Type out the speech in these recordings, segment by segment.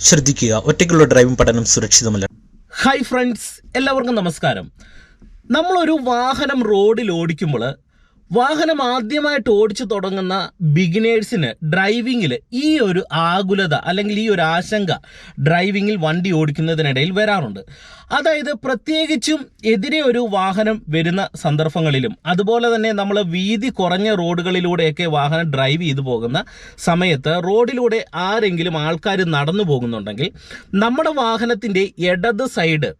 ശ്രദ്ധിക്കുക. ഒറ്റയ്ക്കുള്ള ഡ്രൈവിംഗ് പഠനം സുരക്ഷിതമല്ല. ഹായ് ഫ്രണ്ട്സ് എല്ലാവർക്കും നമസ്കാരം. നമ്മളൊരു വാഹനം റോഡിൽ ഓടിക്കുമ്പോൾ വാഹനം ആദ്യമായിട്ട് ഓടിച്ചു തുടങ്ങുന്ന ബിഗിനേഴ്സിന് ഡ്രൈവിങ്ങിൽ ഈ ഒരു ആകുലത അല്ലെങ്കിൽ ഈ ഒരു ആശങ്ക ഡ്രൈവിങ്ങിൽ വണ്ടി ഓടിക്കുന്നതിനിടയിൽ വരാറുണ്ട്. അതായത് പ്രത്യേകിച്ചും എതിരെ ഒരു വാഹനം വരുന്ന സന്ദർഭങ്ങളിലും അതുപോലെ തന്നെ നമ്മൾ വീതി കുറഞ്ഞ റോഡുകളിലൂടെയൊക്കെ വാഹനം ഡ്രൈവ് ചെയ്തു പോകുന്ന സമയത്ത് റോഡിലൂടെ ആരെങ്കിലും ആൾക്കാർ നടന്നു പോകുന്നുണ്ടെങ്കിൽ നമ്മുടെ വാഹനത്തിന്റെ ഇടത് സൈഡ്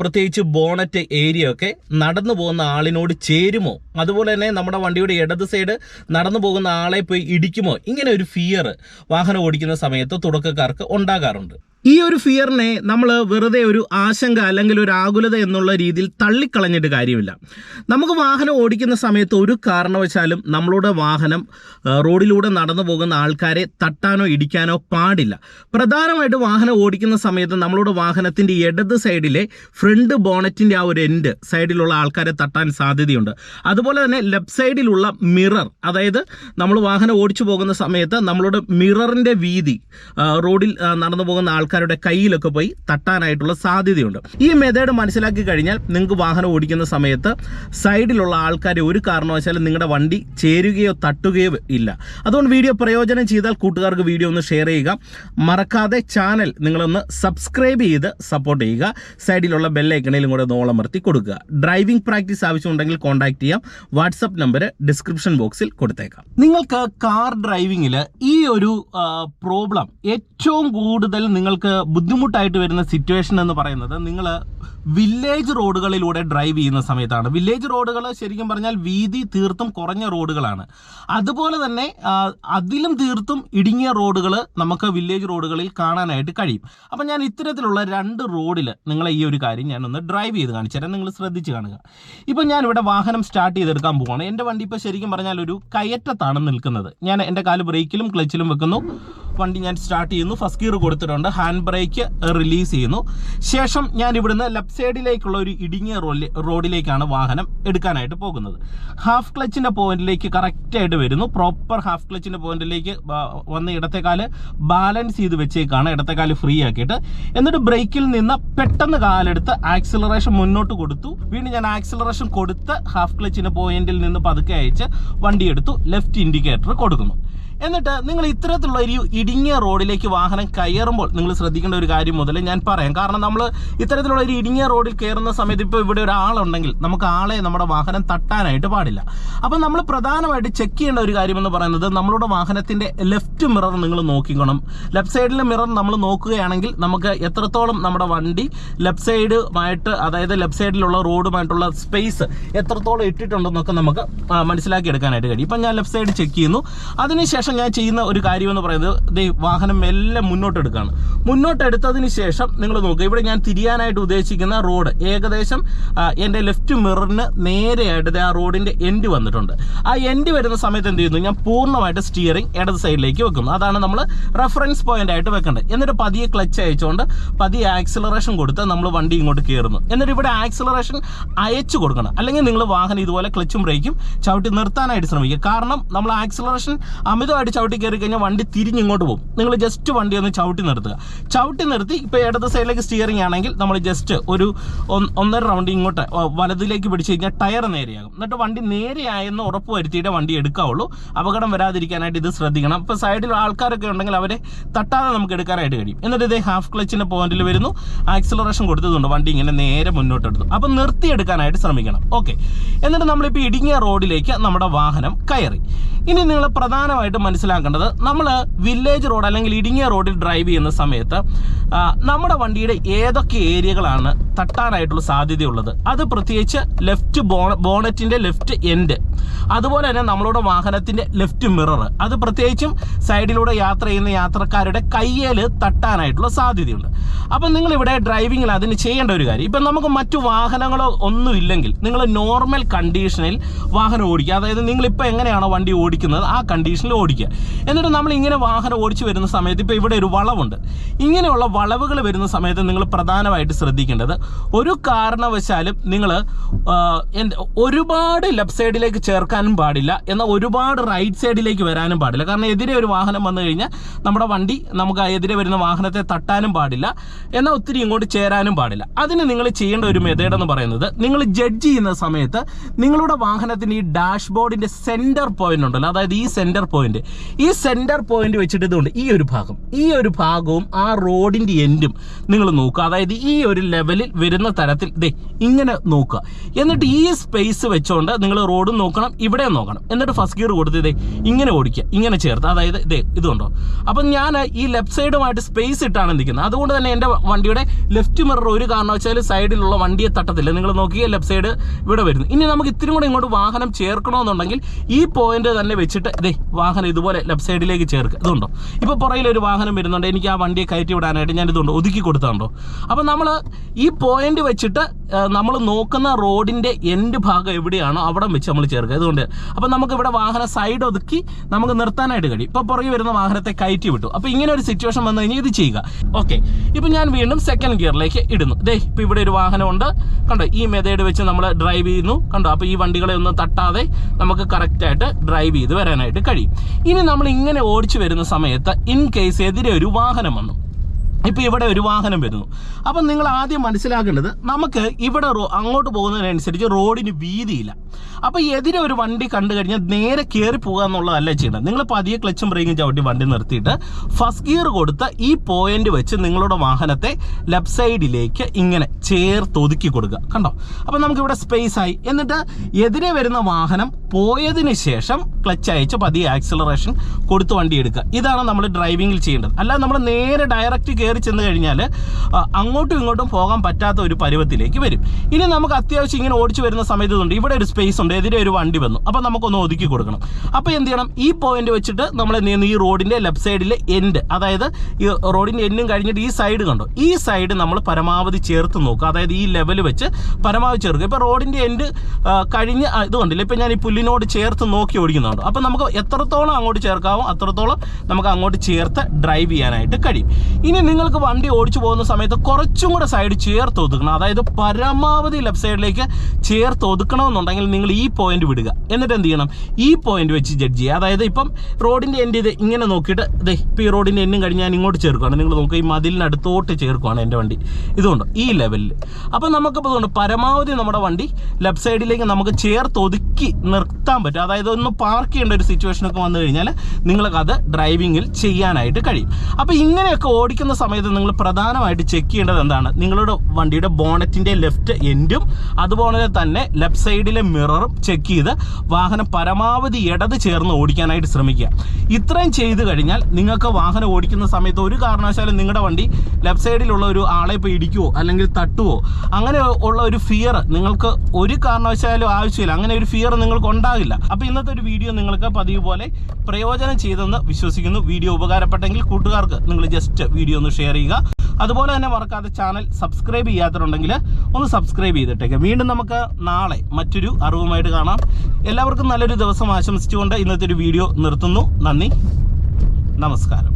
പ്രത്യേകിച്ച് ബോണറ്റ് ഏരിയ ഒക്കെ നടന്നു പോകുന്ന ആളിനോട് ചേരുമോ? അതുപോലെ തന്നെ നമ്മുടെ വണ്ടിയുടെ ഇടത് സൈഡ് നടന്നു പോകുന്ന ആളെ പോയി ഇടിക്കുമോ? ഇങ്ങനെ ഒരു ഫിയർ വാഹനം ഓടിക്കുന്ന സമയത്ത് തുടക്കക്കാർക്ക് ഉണ്ടാകാറുണ്ട്. ഈ ഒരു ഫിയറിനെ നമ്മൾ വെറുതെ ഒരു ആശങ്ക അല്ലെങ്കിൽ ഒരു ആകുലത എന്നുള്ള രീതിയിൽ തള്ളിക്കളഞ്ഞിട്ട് കാര്യമില്ല. നമുക്ക് വാഹനം ഓടിക്കുന്ന സമയത്ത് ഒരു കാരണവശാലും നമ്മളുടെ വാഹനം റോഡിലൂടെ നടന്നു പോകുന്ന ആൾക്കാരെ തട്ടാനോ ഇടിക്കാനോ പാടില്ല. പ്രധാനമായിട്ട് വാഹനം ഓടിക്കുന്ന സമയത്ത് നമ്മളുടെ വാഹനത്തിന്റെ ഇടത് സൈഡിലെ ഫ്രണ്ട് ബോണറ്റിന്റെ ആ ഒരു എൻഡ് സൈഡിലുള്ള ആൾക്കാരെ തട്ടാൻ സാധ്യതയുണ്ട്. അതുപോലെ തന്നെ ലെഫ്റ്റ് സൈഡിലുള്ള മിറർ അതായത് നമ്മൾ വാഹനം ഓടിച്ചു പോകുന്ന സമയത്ത് നമ്മളുടെ മിററിന്റെ വീതി റോഡിൽ നടന്നു പോകുന്ന ആൾക്കാരുടെ കയ്യിലൊക്കെ പോയി തട്ടാനായിട്ടുള്ള സാധ്യതയുണ്ട്. ഈ മെത്തേഡ് മനസ്സിലാക്കി കഴിഞ്ഞാൽ നിങ്ങൾക്ക് വാഹനം ഓടിക്കുന്ന സമയത്ത് സൈഡിലുള്ള ആൾക്കാരെ ഒരു കാരണവശാലും നിങ്ങളുടെ വണ്ടി ചേരുകയോ തട്ടുകയോ ഇല്ല. അതുകൊണ്ട് വീഡിയോ പ്രയോജനം ചെയ്താൽ കൂട്ടുകാർക്ക് വീഡിയോ ഒന്ന് ഷെയർ ചെയ്യുക. മറക്കാതെ ചാനൽ നിങ്ങളൊന്ന് സബ്സ്ക്രൈബ് ചെയ്ത് സപ്പോർട്ട് ചെയ്യുക. സൈഡിലുള്ള ബെല്ലൈക്കണയിലും കൂടെ നോളമർത്തി കൊടുക്കുക. ഡ്രൈവിംഗ് പ്രാക്ടീസ് ആവശ്യമുണ്ടെങ്കിൽ കോൺടാക്ട് ചെയ്യാം. വാട്സപ്പ് നമ്പർ ഡിസ്ക്രിപ്ഷൻ ബോക്സിൽ കൊടുത്തേക്കാം. നിങ്ങൾക്ക് കാർ ഡ്രൈവിംഗിൽ ഈ ഒരു പ്രോബ്ലം ഏറ്റവും കൂടുതൽ നിങ്ങൾക്ക് ബുദ്ധിമുട്ടായിട്ട് വരുന്ന സിറ്റുവേഷൻ എന്ന് പറയുന്നത് നിങ്ങൾ വില്ലേജ് റോഡുകളിലൂടെ ഡ്രൈവ് ചെയ്യുന്ന സമയത്താണ്. വില്ലേജ് റോഡുകൾ ശരിക്കും പറഞ്ഞാൽ വീതി തീർത്തും കുറഞ്ഞ റോഡുകളാണ് അതുപോലെ തന്നെ അതിലും തീർത്തും ഇടുങ്ങിയ റോഡുകൾ നമുക്ക് വില്ലേജ് റോഡുകളിൽ കാണാനായിട്ട് കഴിയും. അപ്പം ഞാൻ ഇത്തരത്തിലുള്ള രണ്ട് റോഡിൽ നിങ്ങളെ ഈ ഒരു കാര്യം ഞാനൊന്ന് ഡ്രൈവ് ചെയ്ത് കാണിച്ചു തരാം. നിങ്ങൾ ശ്രദ്ധിച്ച് കാണുക. ഇപ്പം ഞാനിവിടെ വാഹനം സ്റ്റാർട്ട് ചെയ്തെടുക്കാൻ പോവാണ്. എന്റെ വണ്ടി ഇപ്പോൾ ശരിക്കും പറഞ്ഞാൽ ഒരു കയറ്റത്താണ് നിൽക്കുന്നത്. ഞാൻ എന്റെ കാൽ ബ്രേക്കിലും ക്ലച്ചിലും വെക്കുന്നു. വണ്ടി ഞാൻ സ്റ്റാർട്ട് ചെയ്യുന്നു. ഫസ്റ്റ് ഗിയർ കൊടുത്തിട്ടുണ്ട്. ഹാൻഡ് ബ്രേക്ക് റിലീസ് ചെയ്യുന്നു. ശേഷം ഞാൻ ഇവിടുന്ന് ലെഫ്റ്റ് സൈഡിലേക്കുള്ള ഒരു ഇടുങ്ങിയ റോഡിലേക്കാണ് വാഹനം എടുക്കാനായിട്ട് പോകുന്നത്. ഹാഫ് ക്ലച്ചിന്റെ പോയിന്റിലേക്ക് കറക്റ്റായിട്ട് വരുന്നു. പ്രോപ്പർ ഹാഫ് ക്ലച്ചിന്റെ പോയിന്റിലേക്ക് വന്ന് ഇടത്തേക്കാൽ ബാലൻസ് ചെയ്ത് വെച്ചേക്കാണ് കാൽ ഫ്രീ ആക്കിയിട്ട്. എന്നിട്ട് ബ്രേക്കിൽ നിന്ന് പെട്ടെന്ന് കാലെടുത്ത് ആക്സിലറേഷൻ മുന്നോട്ട് കൊടുത്തു. വീണ്ടും ഞാൻ ആക്സിലറേഷൻ കൊടുത്ത് ഹാഫ് ക്ലച്ചിന്റെ പോയിന്റിൽ നിന്ന് പതുക്കെ അയച്ച് വണ്ടി എടുത്തു. ലെഫ്റ്റ് ഇൻഡിക്കേറ്റർ കൊടുക്കുന്നു. എന്നിട്ട് നിങ്ങൾ ഇത്തരത്തിലുള്ള ഒരു ഇടുങ്ങിയ റോഡിലേക്ക് വാഹനം കയറുമ്പോൾ നിങ്ങൾ ശ്രദ്ധിക്കേണ്ട ഒരു കാര്യം മുതൽ ഞാൻ പറയാം. കാരണം നമ്മൾ ഇത്തരത്തിലുള്ള ഒരു ഇടുങ്ങിയ റോഡിൽ കയറുന്ന സമയത്ത് ഇപ്പോൾ ഇവിടെ ഒരാളുണ്ടെങ്കിൽ നമുക്ക് ആളെ നമ്മുടെ വാഹനം തട്ടാനായിട്ട് പാടില്ല. അപ്പം നമ്മൾ പ്രധാനമായിട്ട് ചെക്ക് ചെയ്യേണ്ട ഒരു കാര്യമെന്ന് പറയുന്നത് നമ്മളുടെ വാഹനത്തിന്റെ ലെഫ്റ്റ് മിറർ നിങ്ങൾ നോക്കിക്കണം. ലെഫ്റ്റ് സൈഡിലെ മിറർ നമ്മൾ നോക്കുകയാണെങ്കിൽ നമുക്ക് എത്രത്തോളം നമ്മുടെ വണ്ടി ലെഫ്റ്റ് സൈഡുമായിട്ട് അതായത് ലെഫ്റ്റ് സൈഡിലുള്ള റോഡുമായിട്ടുള്ള സ്പേസ് എത്രത്തോളം ഇട്ടിട്ടുണ്ടെന്നൊക്കെ നമുക്ക് മനസ്സിലാക്കി എടുക്കാനായിട്ട് കഴിയും. ഇപ്പം ഞാൻ ലെഫ്റ്റ് സൈഡ് ചെക്ക് ചെയ്യുന്നു. അതിനുശേഷം ഞാൻ ചെയ്യുന്ന ഒരു കാര്യം എന്ന് പറയുന്നത് വാഹനം മെല്ലെ മുന്നോട്ട് എടുക്കുകയാണ് മുന്നോട്ട് എടുത്തതിന് ശേഷം നിങ്ങൾ നോക്കുക ഇവിടെ ഞാൻ തിരിയാനായിട്ട് ഉദ്ദേശിക്കുന്ന റോഡ് ഏകദേശം എന്റെ ലെഫ്റ്റ് മിററിന് നേരെയായിട്ട് ആ റോഡിന്റെ എൻഡ് വന്നിട്ടുണ്ട്. ആ എൻഡ് വരുന്ന സമയത്ത് എന്ത് ചെയ്യുന്നു? ഞാൻ പൂർണമായിട്ട് സ്റ്റിയറിംഗ് ഇടത് സൈഡിലേക്ക് വെക്കുന്നു. അതാണ് നമ്മൾ റെഫറൻസ് പോയിന്റ് ആയിട്ട് വെക്കേണ്ടത് എന്നിട്ട് പതിയെ ക്ലച്ച് അയച്ചുകൊണ്ട് പതിയെ ആക്സിലറേഷൻ കൊടുത്ത് നമ്മൾ വണ്ടി ഇങ്ങോട്ട് കയറുന്നു എന്നിട്ട് ഇവിടെ ആക്സിലറേഷൻ അയച്ചു കൊടുക്കണം. അല്ലെങ്കിൽ നിങ്ങൾ വാഹനം ഇതുപോലെ ക്ലച്ചും ബ്രേക്കും ചവിട്ടി നിർത്താനായിട്ട് ശ്രമിക്കുക. കാരണം നമ്മൾ ആക്സിലറേഷൻ അമിതമായിട്ട് ചവിട്ടി കയറി കഴിഞ്ഞാൽ വണ്ടി തിരിഞ്ഞ് ഇങ്ങോട്ട് പോകും. നിങ്ങൾ ജസ്റ്റ് വണ്ടി ഒന്ന് ചവിട്ടി നിർത്തുക. ചവിട്ടി നിർത്തി ഇപ്പോൾ ഇടത് സൈഡിലേക്ക് സ്റ്റിയറിംഗ് ആണെങ്കിൽ നമ്മൾ ജസ്റ്റ് ഒരു ഒന്നര റൗണ്ട് ഇങ്ങോട്ട് വലതിലേക്ക് പിടിച്ച് കഴിഞ്ഞാൽ ടയർ നേരെയാകും. എന്നിട്ട് വണ്ടി നേരെയായെന്ന് ഉറപ്പ് വരുത്തിയിട്ട് വണ്ടി എടുക്കാവുള്ളൂ. അപകടം വരാതിരിക്കാനായിട്ട് ഇത് ശ്രദ്ധിക്കണം. ഇപ്പോൾ സൈഡിൽ ആൾക്കാരൊക്കെ ഉണ്ടെങ്കിൽ അവരെ തട്ടാതെ നമുക്ക് എടുക്കാനായിട്ട് കഴിയും. എന്നിട്ട് ഇതേ ഹാഫ് ക്ലച്ചിന്റെ പോയിന്റിൽ വരുന്നു. ആക്സിലറേഷൻ കൊടുത്തതുകൊണ്ട് വണ്ടി ഇങ്ങനെ നേരെ മുന്നോട്ട് എടുത്തു അപ്പം നിർത്തിയെടുക്കാനായിട്ട് ശ്രമിക്കണം. ഓക്കെ എന്നിട്ട് നമ്മളിപ്പോൾ ഇടുങ്ങിയ റോഡിലേക്ക് നമ്മുടെ വാഹനം കയറി. ഇനി നിങ്ങൾ പ്രധാനമായിട്ടും മനസ്സിലാക്കേണ്ടത് നമ്മൾ വില്ലേജ് റോഡ് അല്ലെങ്കിൽ ഇടുങ്ങിയ റോഡിൽ ഡ്രൈവ് ചെയ്യുന്ന സമയത്ത് നമ്മുടെ വണ്ടിയുടെ ഏതൊക്കെ ഏരിയകളാണ് തട്ടാനായിട്ടുള്ള സാധ്യതയുള്ളത്. അത് പ്രത്യേകിച്ച് ലെഫ്റ്റ് ബോണറ്റിന്റെ ലെഫ്റ്റ് എൻഡ് അതുപോലെ തന്നെ നമ്മളുടെ വാഹനത്തിന്റെ ലെഫ്റ്റ് മിറർ അത് പ്രത്യേകിച്ചും സൈഡിലൂടെ യാത്ര ചെയ്യുന്ന യാത്രക്കാരുടെ കയ്യേൽ തട്ടാനായിട്ടുള്ള സാധ്യതയുണ്ട്. അപ്പം നിങ്ങൾ ഇവിടെ ഡ്രൈവിങ്ങിൽ അതിന് ചെയ്യേണ്ട ഒരു കാര്യം. ഇപ്പം നമുക്ക് മറ്റു വാഹനങ്ങളോ ഒന്നുമില്ലെങ്കിൽ നിങ്ങൾ നോർമൽ കണ്ടീഷനിൽ വാഹനം ഓടിക്കുക. അതായത് നിങ്ങളിപ്പോൾ എങ്ങനെയാണോ വണ്ടി ഓടിക്കുന്നത് ആ കണ്ടീഷനിൽ ഓടിക്കുക. ഓടിക്കുക എന്നിട്ട് നമ്മൾ ഇങ്ങനെ വാഹനം ഓടിച്ചു വരുന്ന സമയത്ത് ഇപ്പോൾ ഇവിടെ ഒരു വളവുണ്ട്. ഇങ്ങനെയുള്ള വളവുകൾ വരുന്ന സമയത്ത് നിങ്ങൾ പ്രധാനമായിട്ട് ശ്രദ്ധിക്കേണ്ടത് ഒരു കാരണവശാലും നിങ്ങൾ ഒരുപാട് ലെഫ്റ്റ് സൈഡിലേക്ക് ചേർക്കാനും പാടില്ല. എന്നാൽ ഒരുപാട് റൈറ്റ് സൈഡിലേക്ക് വരാനും പാടില്ല. കാരണം എതിരെ ഒരു വാഹനം വന്നു കഴിഞ്ഞാൽ നമ്മുടെ വണ്ടി നമുക്ക് എതിരെ വരുന്ന വാഹനത്തെ തട്ടാനും പാടില്ല. എന്നാൽ ഒത്തിരി ഇങ്ങോട്ട് ചേരാനും പാടില്ല. അതിന് നിങ്ങൾ ചെയ്യേണ്ട ഒരു മെത്തേഡ് എന്ന് പറയുന്നത് നിങ്ങൾ ജഡ്ജ് ചെയ്യുന്ന സമയത്ത് നിങ്ങളുടെ വാഹനത്തിന് ഈ ഡാഷ്ബോർഡിന്റെ സെന്റർ പോയിന്റ് ഉണ്ടല്ലോ. അതായത് ഈ സെന്റർ പോയിന്റ് ഈ സെന്റർ പോയിന്റ് വെച്ചിട്ട് ഇതുകൊണ്ട് ഈ ഒരു ഭാഗം ഈ ഒരു ഭാഗവും ആ റോഡിന്റെ എൻഡും നിങ്ങൾ നോക്കുക. അതായത് ഈ ഒരു ലെവലിൽ വരുന്ന തരത്തിൽ ദേ ഇങ്ങനെ നോക്കുക. എന്നിട്ട് ഈ സ്പേസ് വെച്ചുകൊണ്ട് നിങ്ങൾ റോഡും നോക്കണം ഇവിടെ നോക്കണം. എന്നിട്ട് ഫസ്റ്റ് ഗിയർ കൊടുത്ത് ഇതേ ഇങ്ങനെ ഓടിക്കുക ഇങ്ങനെ ചേർത്ത്. അതായത് ഇതേ ഇതുണ്ടോ? അപ്പം ഞാൻ ഈ ലെഫ്റ്റ് സൈഡുമായിട്ട് സ്പേസ് ഇട്ടാണ് നിൽക്കുന്നത്. അതുകൊണ്ട് തന്നെ എന്റെ വണ്ടിയുടെ ലെഫ്റ്റ് മിറർ ഒരു കാരണവശാലും സൈഡിലുള്ള വണ്ടിയെ തട്ടത്തില്ല. നിങ്ങൾ നോക്കിയ ലെഫ്റ്റ് സൈഡ് ഇവിടെ വരുന്നു. ഇനി നമുക്ക് ഇത്തിരി കൂടെ ഇങ്ങോട്ട് വാഹനം ചേർക്കണമെന്നുണ്ടെങ്കിൽ ഈ പോയിന്റ് തന്നെ വെച്ചിട്ട് ഇതേ വാഹനം ഇതുപോലെ ലെഫ്റ്റ് സൈഡിലേക്ക് ചേർക്കുക. ഇതുണ്ടോ? ഇപ്പോൾ പുറകിൽ ഒരു വാഹനം വരുന്നുണ്ട്. എനിക്ക് ആ വണ്ടിയെ കയറ്റി വിടാനായിട്ട് ഞാൻ ഇതുണ്ട്. ഒതുക്കി കൊടുത്താണ്ടോ? അപ്പോൾ നമ്മൾ ഈ പോയിന്റ് വെച്ചിട്ട് നമ്മൾ നോക്കുന്ന റോഡിന്റെ എൻഡ് ഭാഗം എവിടെയാണോ അവിടെ വെച്ച് നമ്മൾ ചേർക്കുക. അതുകൊണ്ട് അപ്പോൾ നമുക്ക് ഇവിടെ വാഹനം സൈഡ് ഒതുക്കി നമുക്ക് നിർത്താനായിട്ട് കഴിയും. ഇപ്പോൾ പുറകെ വരുന്ന വാഹനത്തെ കയറ്റി വിട്ടു. അപ്പോൾ ഇങ്ങനെ ഒരു സിറ്റുവേഷൻ വന്നു കഴിഞ്ഞാൽ ഇത് ചെയ്യുക. ഓക്കെ ഇപ്പോൾ ഞാൻ വീണ്ടും സെക്കൻഡ് ഗിയറിലേക്ക് ഇടുന്നു. ദേ ഇപ്പോൾ ഇവിടെ ഒരു വാഹനമുണ്ട്. കണ്ടോ? ഈ മെതേഡ് വെച്ച് നമ്മൾ ഡ്രൈവ് ചെയ്യുന്നു. കണ്ടോ? അപ്പോൾ ഈ വണ്ടികളെ ഒന്ന് തട്ടാതെ നമുക്ക് കറക്റ്റായിട്ട് ഡ്രൈവ് ചെയ്ത് വരാനായിട്ട് കഴിയും. ഇനി നമ്മൾ ഇങ്ങനെ ഓടിച്ചു വരുന്ന സമയത്ത് ഇൻ കേസ് എതിരെ ഒരു വാഹനം വന്നു. ഇപ്പോൾ ഇവിടെ ഒരു വാഹനം വരുന്നു. അപ്പം നിങ്ങൾ ആദ്യം മനസ്സിലാക്കേണ്ടത് നമുക്ക് ഇവിടെ അങ്ങോട്ട് പോകുന്നതിനനുസരിച്ച് റോഡിന് വീതിയില്ല. അപ്പോൾ എതിരെ ഒരു വണ്ടി കണ്ടു കഴിഞ്ഞാൽ നേരെ കയറി പോകുക എന്നുള്ളതല്ല ചെയ്യേണ്ടത് നിങ്ങൾ പതിയെ ക്ലച്ചും ബ്രേക്കും ചവിട്ടി വണ്ടി നിർത്തിയിട്ട് ഫസ്റ്റ് ഗിയർ കൊടുത്ത ഈ പോയിന്റ് വെച്ച് നിങ്ങളുടെ വാഹനത്തെ ലെഫ്റ്റ് സൈഡിലേക്ക് ഇങ്ങനെ ചേർത്ത് ഒതുക്കി കൊടുക്കുക. കണ്ടോ? അപ്പോൾ നമുക്കിവിടെ സ്പേസ് ആയി. എന്നിട്ട് എതിരെ വരുന്ന വാഹനം പോയതിന് ശേഷം ക്ലച്ച് അയച്ച് പതിയെ ആക്സിലറേഷൻ കൊടുത്ത് വണ്ടി എടുക്കുക. ഇതാണ് നമ്മൾ ഡ്രൈവിങ്ങിൽ ചെയ്യേണ്ടത്. അല്ലാതെ നമ്മൾ നേരെ ഡയറക്റ്റ് കയറി ചെന്ന് കഴിഞ്ഞാൽ അങ്ങോട്ടും ഇങ്ങോട്ടും പോകാൻ പറ്റാത്ത ഒരു പരുവത്തിലേക്ക് വരും. ഇനി നമുക്ക് അത്യാവശ്യം ഇങ്ങനെ ഓടിച്ചു വരുന്ന സമയത്തുണ്ട് ഇവിടെ ഒരു സ്പേസ് ഉണ്ട്. എതിരെ ഒരു വണ്ടി വന്നു. അപ്പോൾ നമുക്കൊന്ന് ഒതുക്കി കൊടുക്കണം. അപ്പോൾ എന്ത് ചെയ്യണം? ഈ പോയിന്റ് വെച്ചിട്ട് നമ്മൾ എന്ത് ചെയ്യുന്നു? ഈ റോഡിന്റെ ലെഫ്റ്റ് സൈഡിലെ എൻഡ് അതായത് ഈ റോഡിന്റെ എൻഡും കഴിഞ്ഞിട്ട് ഈ സൈഡ് കണ്ടോ? ഈ സൈഡ് നമ്മൾ പരമാവധി ചേർത്ത് നോക്കുക. അതായത് ഈ ലെവൽ വെച്ച് പരമാവധി ചേർക്കുക. ഇപ്പോൾ റോഡിന്റെ എൻഡ് കഴിഞ്ഞ് ഇത് കണ്ടില്ല? ഇപ്പോൾ ഞാൻ ഈ പുല്ലിനോട് ചേർത്ത് നോക്കി ഓടിക്കുന്നുണ്ട് അപ്പോൾ നമുക്ക് എത്രത്തോളം അങ്ങോട്ട് ചേർക്കാവും അത്രത്തോളം നമുക്ക് അങ്ങോട്ട് ചേർത്ത് ഡ്രൈവ് ചെയ്യാനായിട്ട് കഴിയും. ഇനി നിങ്ങൾക്ക് വണ്ടി ഓടിച്ചു പോകുന്ന സമയത്ത് കുറച്ചും കൂടെ സൈഡ് ചേർത്ത് ഒതുക്കണം. അതായത് പരമാവധി ലെഫ്റ്റ് സൈഡിലേക്ക് ചേർത്ത് ഒതുക്കണമെന്നുണ്ടെങ്കിൽ നിങ്ങൾ ഈ പോയിന്റ് വിടുക. എന്നിട്ട് എന്ത് ചെയ്യണം? ഈ പോയിന്റ് വെച്ച് ജഡ്ജ് ചെയ്യുക. അതായത് ഇപ്പം റോഡിന്റെ എൻഡ് ഇത് ഇങ്ങനെ നോക്കിയിട്ട് ദേ ഇപ്പം ഈ റോഡിന്റെ എന്നും കഴിഞ്ഞ് ഞാൻ ഇങ്ങോട്ട് ചേർക്കുകയാണ് നിങ്ങൾ നോക്കുക ഈ മതിലിനടുത്തോട്ട് ചേർക്കുകയാണ് എന്റെ വണ്ടി. ഇതുകൊണ്ട് ഈ ലെവലിൽ അപ്പോൾ നമുക്കിപ്പോൾ ഇതുകൊണ്ട് പരമാവധി നമ്മുടെ വണ്ടി ലെഫ്റ്റ് സൈഡിലേക്ക് നമുക്ക് ചേർത്ത് ഒതുക്കി നിർത്താൻ പറ്റും. അതായത് ഒന്ന് പാർക്ക് ചെയ്യേണ്ട ഒരു സിറ്റുവേഷനൊക്കെ വന്നു കഴിഞ്ഞാൽ നിങ്ങൾക്കത് ഡ്രൈവിങ്ങിൽ ചെയ്യാനായിട്ട് കഴിയും. അപ്പോൾ ഇങ്ങനെയൊക്കെ ഓടിക്കുന്ന സമയത്ത് നിങ്ങൾ പ്രധാനമായിട്ട് ചെക്ക് ചെയ്യേണ്ടത് എന്താണ്? നിങ്ങളുടെ വണ്ടിയുടെ ബോണറ്റിന്റെ ലെഫ്റ്റ് എൻഡും അതുപോലെ തന്നെ ലെഫ്റ്റ് സൈഡിലെ മിററും ചെക്ക് ചെയ്ത് വാഹനം പരമാവധി ഇടത് ചേർന്ന് ഓടിക്കാനായിട്ട് ശ്രമിക്കുക. ഇത്രയും ചെയ്തു കഴിഞ്ഞാൽ നിങ്ങൾക്ക് വാഹനം ഓടിക്കുന്ന സമയത്ത് ഒരു കാരണവശാലും നിങ്ങളുടെ വണ്ടി ലെഫ്റ്റ് സൈഡിലുള്ള ഒരു ആളെ ഇപ്പോൾ ഇടിക്കുവോ അല്ലെങ്കിൽ തട്ടുവോ? അങ്ങനെ ഉള്ള ഒരു ഫിയർ നിങ്ങൾക്ക് ഒരു കാരണവശാലും ആവശ്യമില്ല. അങ്ങനെ ഒരു ഫിയർ നിങ്ങൾക്ക് ഉണ്ടാകില്ല. അപ്പോൾ ഇന്നത്തെ ഒരു വീഡിയോ നിങ്ങൾക്ക് പതിവ് പോലെ പ്രയോജനം ചെയ്തെന്ന് വിശ്വസിക്കുന്നു. വീഡിയോ ഉപകാരപ്പെട്ടെങ്കിൽ കൂട്ടുകാർക്ക് നിങ്ങൾ ജസ്റ്റ് വീഡിയോ ഒന്ന് ഷെയർ ചെയ്യുക. അതുപോലെ തന്നെ മറക്കാതെ ചാനൽ സബ്സ്ക്രൈബ് ചെയ്യാത്തതുണ്ടെങ്കിൽ ഒന്ന് സബ്സ്ക്രൈബ് ചെയ്തിട്ടേക്കാം. വീണ്ടും നമുക്ക് നാളെ മറ്റൊരു അറിവുമായിട്ട് കാണാം എല്ലാവർക്കും നല്ലൊരു ദിവസം ആശംസിച്ചുകൊണ്ട് ഇന്നത്തെ ഒരു വീഡിയോ നിർത്തുന്നു. നന്ദി. നമസ്കാരം.